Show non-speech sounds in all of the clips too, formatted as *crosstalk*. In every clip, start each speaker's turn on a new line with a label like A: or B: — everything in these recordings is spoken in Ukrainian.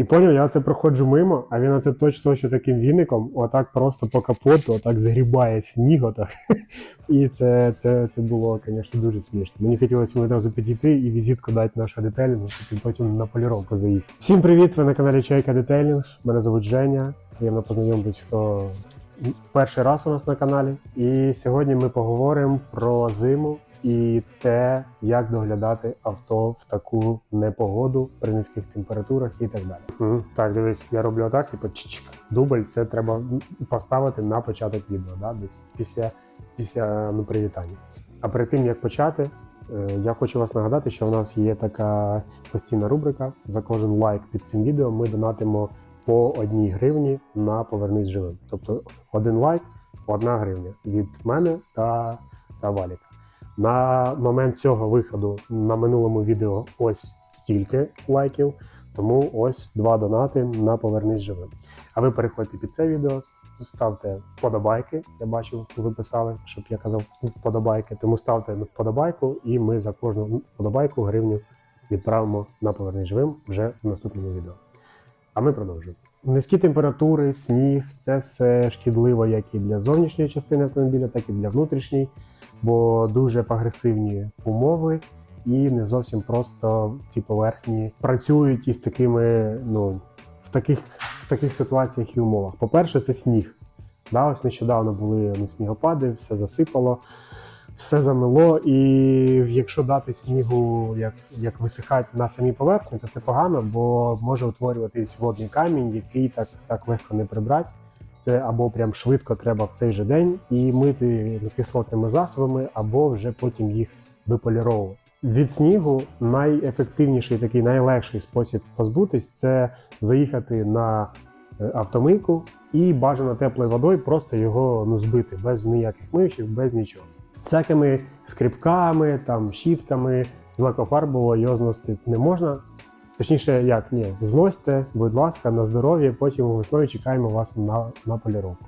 A: І поняв, я це проходжу мимо, а він оце точно що таким віником, отак просто по капоту, отак згрібає сніг. Отак. І це, це, це було, звісно, дуже смішно. Мені хотілося одразу підійти і візитку дати нашу детелінгу, щоб потім на поліровку заїхав. Всім привіт! Ви на каналі Чайка Детейлінг. Мене звуть Женя. Приємно познайомитись, хто перший раз у нас на каналі. І сьогодні ми поговоримо про зиму і те, як доглядати авто в таку непогоду при низьких температурах і так далі. Мгм. Так, дивись, я роблю отак, типу чик Дубль це треба поставити на початок відео, да? десь після, після ну, привітання. А перед тим як почати, е, я хочу вас нагадати, що в нас є така постійна рубрика. За кожен лайк під цим відео ми донатимо по одній гривні на повернись живим. Тобто один лайк, одна гривня від мене та, та Валіка. На момент цього виходу на минулому відео ось стільки лайків, тому ось два донати на повернись живим. А ви переходьте під це відео, ставте вподобайки. Я бачив, ви писали, щоб я казав вподобайки. Тому ставте вподобайку, і ми за кожну вподобайку гривню відправимо на повернись живим вже в наступному відео. А ми продовжуємо. Низькі температури, сніг це все шкідливо як і для зовнішньої частини автомобіля, так і для внутрішньої, бо дуже агресивні умови, і не зовсім просто ці поверхні працюють із такими, ну, в таких, в таких ситуаціях і умовах. По-перше, це сніг. Да, ось нещодавно були ну, снігопади, все засипало, все замило. І якщо дати снігу як, як висихати на самій поверхні, то це погано, бо може утворюватись водний камінь, який так, так легко не прибрати. Це або прям швидко треба в цей же день і мити кислотними засобами, або вже потім їх виполіровувати. Від снігу найефективніший такий найлегший спосіб позбутись це заїхати на е, автомийку і бажано теплою водою просто його ну, збити без ніяких миючих, без нічого. Всякими скрипками, там, щітками з лакофарбового його зносити не можна. Точніше, як ні, зносьте, будь ласка, на здоров'я, потім весною чекаємо вас на, на поліровку.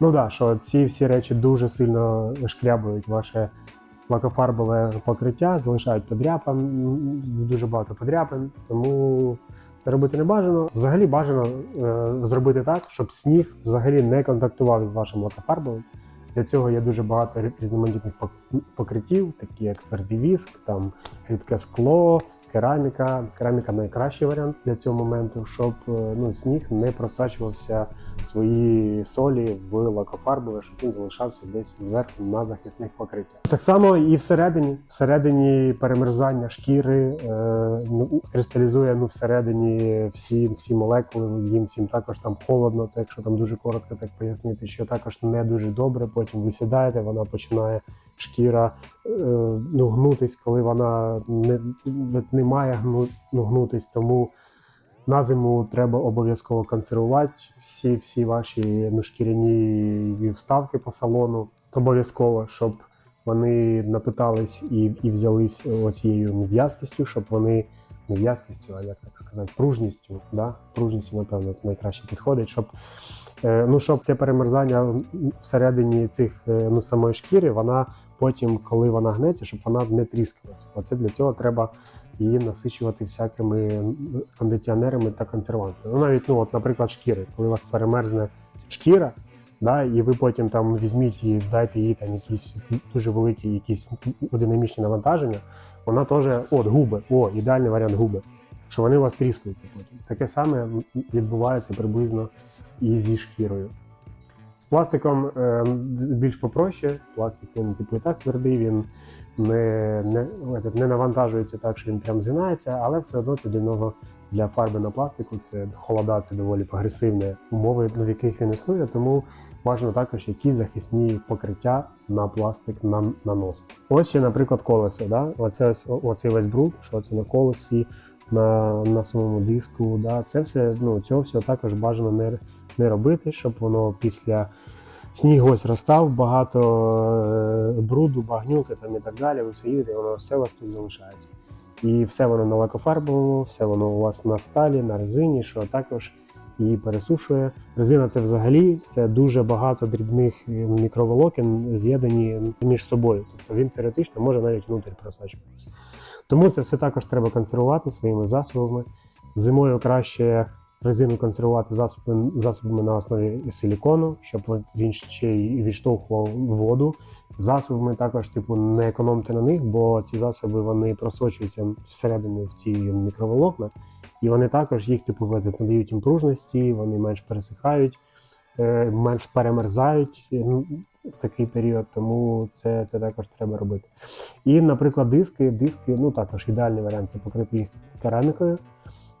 A: Ну да, що ці всі речі дуже сильно шкрябують ваше лакофарбове покриття, залишають подряпин, дуже багато подряпин, тому це робити не бажано. Взагалі бажано е, зробити так, щоб сніг взагалі не контактував з вашим лакофарбовим. Для цього є дуже багато різноманітних покриттів, такі як твердий віск, там рідке скло, кераміка. Кераміка найкращий варіант для цього моменту, щоб е, ну, сніг не просачувався свої солі в лакофарбове, щоб він залишався десь зверху на захисних покриттях. Так само і всередині, всередині перемерзання шкіри е, ну, кристалізує ну, всередині всі, всі молекули, їм всім також там холодно. Це якщо там дуже коротко так пояснити, що також не дуже добре. Потім ви сідаєте, вона починає шкіра е, ну, гнутись, коли вона не, не має гну, ну, гнутись. Тому на зиму треба обов'язково консервувати всі, всі ваші ну, шкіряні вставки по салону. Обов'язково, щоб вони напитались і, і взялись оцією в'язкістю, щоб вони не в'язкістю, а як так сказати, пружністю. Да? Пружністю, напевно, найкраще підходить, щоб, е, ну, щоб це перемерзання всередині цих е, ну, самої шкіри, вона потім, коли вона гнеться, щоб вона не тріскалася. Оце для цього треба її насичувати всякими кондиціонерами та консервантами. Ну, навіть, ну, от, наприклад, шкіри, коли у вас перемерзне шкіра, да, і ви потім там візьміть і дайте їй там якісь дуже великі якісь динамічні навантаження, вона теж, от губи, о, ідеальний варіант губи, що вони у вас тріскаються потім. Таке саме відбувається приблизно і зі шкірою. З пластиком е, більш попроще. Пластик він типу і так твердий, він не, не, не навантажується так, що він прям згинається, але все одно це для нього для фарби на пластику. Це холода, це доволі агресивні умови, в яких він існує, тому бажано також якісь захисні покриття на пластик на, наносити. Ось ще, наприклад, колесо. Да? Оце ось, оцей весь бруд, що це на колесі, на, на самому диску. Да? Це все, ну, цього всього також бажано не, не робити, щоб воно після сніг ось розстав, багато е, бруду, багнюки там і так далі. Ви все їдете, воно все у вас тут залишається. І все воно на лакофарбовому, все воно у вас на сталі, на резині, що також її пересушує. Резина це взагалі це дуже багато дрібних е, мікроволокон з'єднані між собою. Тобто він теоретично може навіть внутрі просачуватися. Тому це все також треба консервувати своїми засобами. Зимою краще резину консервувати засобами, засобами на основі силікону, щоб він ще й відштовхував воду. Засобами також, типу, не економте на них, бо ці засоби вони просочуються всередину в ці мікроволокна, і вони також їх типу надають їм пружності, вони менш пересихають, е, менш перемерзають е, ну, в такий період, тому це, це також треба робити. І, наприклад, диски, диски, ну також ідеальний варіант це покрити їх керамікою.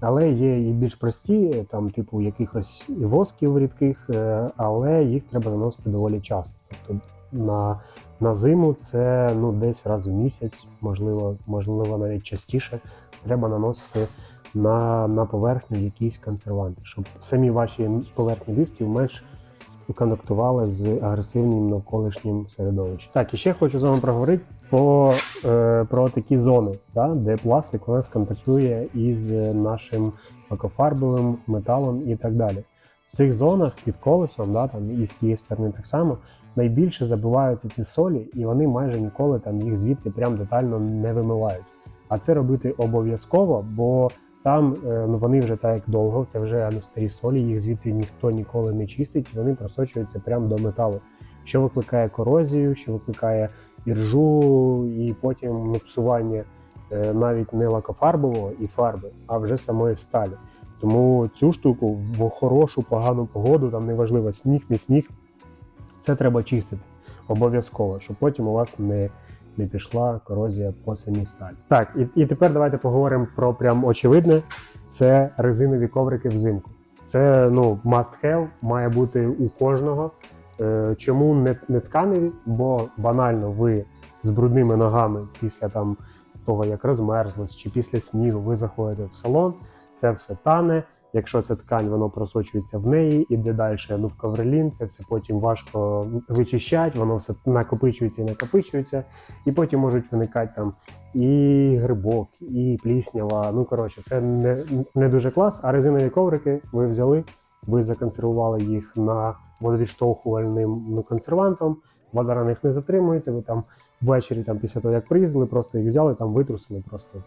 A: Але є і більш прості, там, типу, якихось восків рідких, е, але їх треба наносити доволі часто. Тобто на, на зиму це ну, десь раз в місяць, можливо, можливо, навіть частіше, треба наносити на, на поверхню якісь консерванти, щоб самі ваші поверхні дисків менш контактували з агресивним навколишнім середовищем. Так, і ще хочу з вами проговорити по, е, про такі зони, да, де пластик у нас контактує із нашим лакофарбовим металом і так далі. В цих зонах під колесом, да, там, і з тієї сторони так само, найбільше забиваються ці солі, і вони майже ніколи там їх звідти прям детально не вимивають. А це робити обов'язково, бо там е, ну, вони вже так довго, це вже ну, старі солі, їх звідти ніхто ніколи не чистить, вони просочуються прямо до металу, що викликає корозію, що викликає іржу, і потім псування е, навіть не лакофарбового і фарби, а вже самої сталі. Тому цю штуку в хорошу, погану погоду, там неважливо сніг, не сніг, це треба чистити обов'язково, щоб потім у вас не, не пішла корозія по самій сталі. Так, і, і тепер давайте поговоримо про прям очевидне: це резинові коврики взимку. Це ну must have, має бути у кожного. Е, Чому не, не тканеві? Бо банально ви з брудними ногами після там того, як розмерзлось, чи після снігу ви заходите в салон, це все тане. Якщо це ткань, воно просочується в неї, іде далі ну, в коврелін, це все потім важко вичищати, воно все накопичується і накопичується, і потім можуть виникати там і грибок, і пліснява. Ну коротше, це не, не дуже клас. А резинові коврики ви взяли, ви законсервували їх на водовідштовхувальним ну, консервантом, вода на них не затримується, ви там ввечері, там, після того, як приїздили, просто їх взяли, там витрусили, просто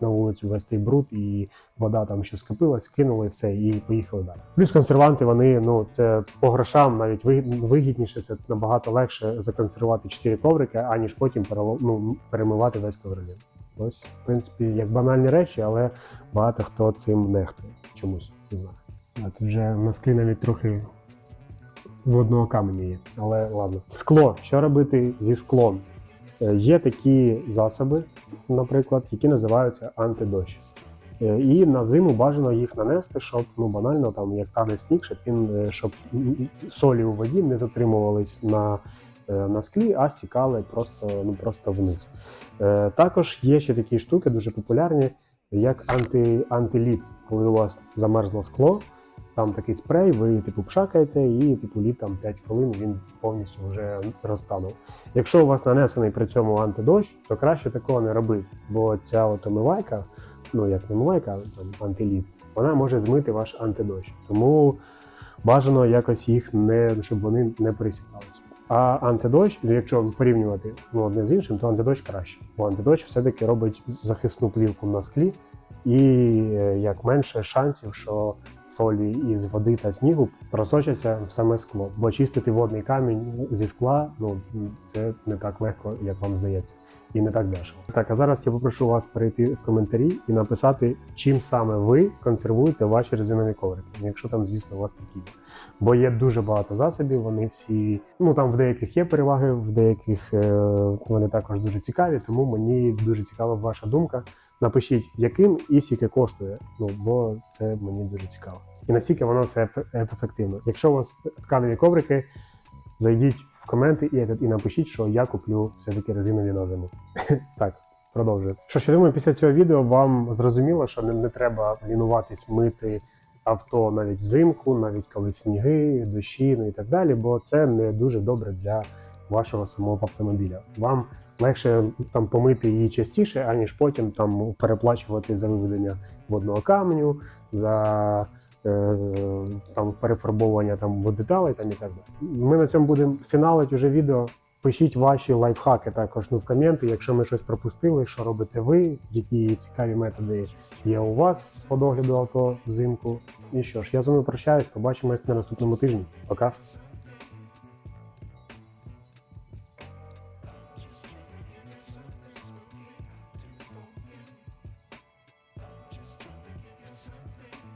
A: на вулицю весь той бруд, і вода там що скопилась, кинули все і поїхали далі. Плюс консерванти, вони ну це по грошам навіть вигід- вигідніше, це набагато легше законсервувати 4 коврики, аніж потім ну, перемивати весь ковролін. Ось, в принципі, як банальні речі, але багато хто цим нехтує чомусь, не знаю. Тут вже склі навіть трохи водного каменю є, але ладно. Скло. Що робити зі склом? Е, Є такі засоби, наприклад, які називаються антидощ. Е, І на зиму бажано їх нанести, щоб ну банально там як тане сніг, щоб він е, щоб солі у воді не затримувались на, на склі, а стікали просто, ну, просто вниз. Також є ще такі штуки, дуже популярні, як анти, антилід, коли у вас замерзло скло. Там такий спрей, ви типу пшакаєте, і типу лід там 5 хвилин він повністю вже розтанув. Якщо у вас нанесений при цьому антидощ, то краще такого не робити, бо ця от омивайка, ну як не омивайка, там антилід, вона може змити ваш антидощ. Тому бажано якось їх не щоб вони не присікалися. А антидощ, якщо порівнювати ну, одне з іншим, то антидощ краще. Бо антидощ все-таки робить захисну плівку на склі, і е, як менше шансів, що солі із води та снігу просочаться в саме скло. Бо чистити водний камінь зі скла ну це не так легко, як вам здається, і не так дешево. Так, а зараз я попрошу вас перейти в коментарі і написати, чим саме ви консервуєте ваші резинові коврики, якщо там, звісно, у вас такі. Бо є дуже багато засобів, вони всі, ну там в деяких є переваги, в деяких е, вони також дуже цікаві, тому мені дуже цікава ваша думка. Напишіть, яким і скільки коштує. Ну бо це мені дуже цікаво. І наскільки воно це ефективно. Якщо у вас тканеві коврики, зайдіть в коменти і, і напишіть, що я куплю все-таки резинові на зиму. *laughs* так, продовжую. Що ж, думаю, після цього відео вам зрозуміло, що не, не треба лінуватись мити авто навіть взимку, навіть коли сніги, дощі, ну і так далі, бо це не дуже добре для вашого самого автомобіля. Вам легше там помити її частіше, аніж потім там переплачувати за виведення водного каменю, за е, там перефарбовування там деталей там і так далі. Ми на цьому будемо фіналити вже відео. Пишіть ваші лайфхаки також ну, в коменти, якщо ми щось пропустили, що робите ви, які цікаві методи є у вас по догляду авто взимку. І що ж, я з вами прощаюсь, побачимось на наступному тижні. Пока.